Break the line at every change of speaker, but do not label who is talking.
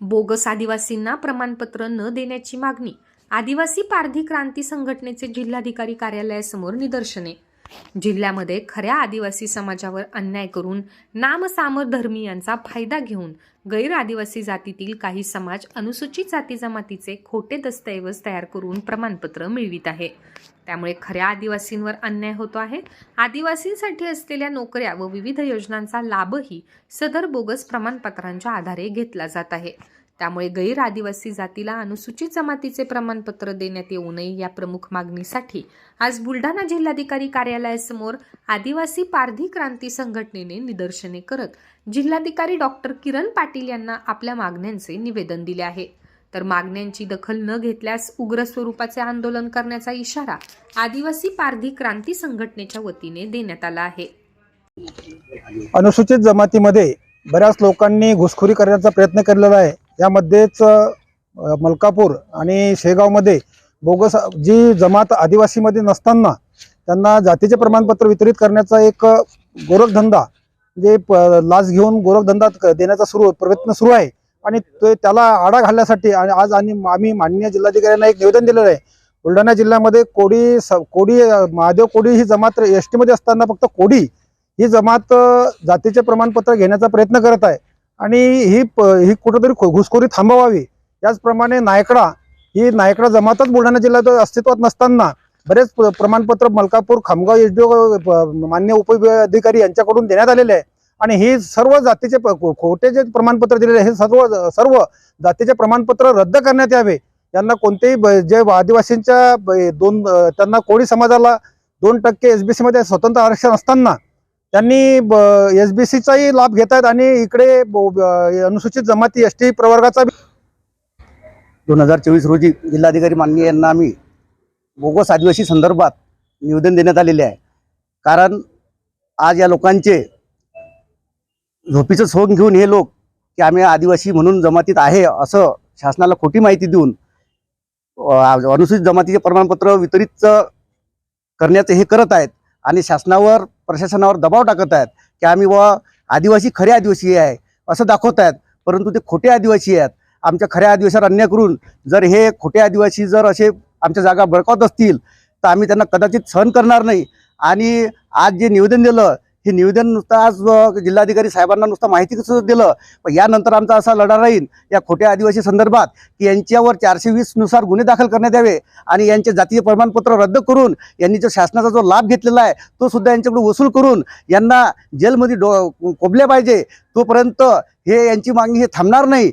Bogus आदिवासींना प्रमाणपत्र न देण्याची मागणी. आदिवासी पारधी क्रांती संघटनेचे जिल्हाधिकारी कार्यालयासमोर निदर्शने. जिल्ह्यामध्ये खऱ्या आदिवासी समाजावर अन्याय करून नामसामर धर्मीयांचा फायदा घेऊन गैर आदिवासी जातीतील काही समाज अनुसूचित जाती जमातीचे खोटे दस्तऐवज तयार करून प्रमाणपत्र मिळवित आहे. त्यामुळे खऱ्या आदिवासींवर अन्याय होतो आहे. आदिवासींसाठी असलेल्या नोकऱ्या व विविध योजनांचा लाभही सदर बोगस प्रमाणपत्रांच्या आधारे घेतला जात आहे. त्यामुळे गैर आदिवासी जातीला अनुसूचित जमातीचे प्रमाणपत्र देण्यात येऊ नये या प्रमुख मागणीसाठी आज बुलढाणा जिल्हाधिकारी कार्यालयासमोर आदिवासी पारधी क्रांती संघटनेने निदर्शने करत जिल्हाधिकारी डॉक्टर किरण पाटील यांना आपल्या मागण्यांचे निवेदन दिले आहे. तर मागण्यांची दखल न घेतल्यास उग्र स्वरूपाचे आंदोलन करण्याचा इशारा आदिवासी पारधी क्रांती संघटनेच्या वतीने देण्यात आला आहे.
अनुसूचित जमातीमध्ये बऱ्याच लोकांनी घुसखोरी करण्याचा प्रयत्न केलेला आहे. यामध्येच मलकापूर आणि शेगावमध्ये बोगस जी जमात आदिवासीमध्ये नसताना त्यांना जातीचे प्रमाणपत्र वितरित करण्याचा एक गोरखधंदा जे प लाच घेऊन गोरखधंदा क- देण्याचा सुरू प्रयत्न सुरू आहे. आणि ते त्याला आडा घालण्यासाठी आणि आज आणि आम्ही माननीय जिल्हाधिकाऱ्यांना एक निवेदन दिलेलं आहे. बुलढाणा जिल्ह्यामध्ये कोडी स कोडी महादेव कोडी ही जमात एस टीमध्ये असताना फक्त कोडी ही जमात जातीचे प्रमाणपत्र घेण्याचा प्रयत्न करत आहे. आणि ही प- ही कुठंतरी घुसखोरी थांबवावी. त्याचप्रमाणे नायकडा ही नायकडा जमातच बुलढाणा जिल्ह्यात अस्तित्वात नसताना बरेच प्रमाणपत्र मलकापूर खामगाव एस मान्य उपअधिकारी यांच्याकडून देण्यात आलेले आहे. आणि हे सर्व जातीचे खो- खोटे जे प्रमाणपत्र दिलेले आहे, हे सर्व सर्व जातीचे प्रमाणपत्र रद्द करण्यात यावे. यांना कोणतेही ब- जे आदिवासींच्या दोन त्यांना कोळी समाजाला दोन टक्के एस बी सीमध्ये स्वतंत्र आरक्षण असताना त्यांनी एस बी सीचाही लाभ घेत आहेत आणि इकडे अनुसूचित जमाती एस टी प्रवर्गाचा
दोन हजार चोवीस रोजी जिल्हाधिकारी माननीय यांना आम्ही बोगस आदिवासी संदर्भात निवेदन देण्यात आलेले आहे. कारण आज या लोकांचे झोपीचं सोंग घेऊन हे लोक की आम्ही आदिवासी म्हणून जमातीत आहे असं शासनाला खोटी माहिती देऊन अनुसूचित जमातीचे प्रमाणपत्र वितरित करण्याचे हे करत आहेत आणि शासनावर प्रशासनावर दबाव टाकत आहेत की आम्ही व आदिवासी खरे आदिवासी आहे असं दाखवत आहेत. परंतु ते खोटे आदिवासी आहेत. आमच्या खऱ्या आदिवासीवर अन्याय करून जर हे खोटे आदिवासी जर असे आमच्या जागा बळकावत असतील तर आम्ही त्यांना कदाचित सहन करणार नाही. आणि आज जे निवेदन दिलं हे निवेदन नुसतं आज जिल्हाधिकारी साहेबांना नुसतं माहिती कसं दिलं? पण यानंतर आमचा असा लढा राहील या खोट्या आदिवासी संदर्भात की यांच्यावर चारशे वीसनुसार गुन्हे दाखल करण्यात यावे आणि यांचे जातीय प्रमाणपत्र रद्द करून यांनी जो शासनाचा जो लाभ घेतलेला आहे तो सुद्धा यांच्याकडे वसूल करून यांना जेलमध्ये डो कोबले पाहिजे तोपर्यंत हे यांची मागणी हे थांबणार नाही.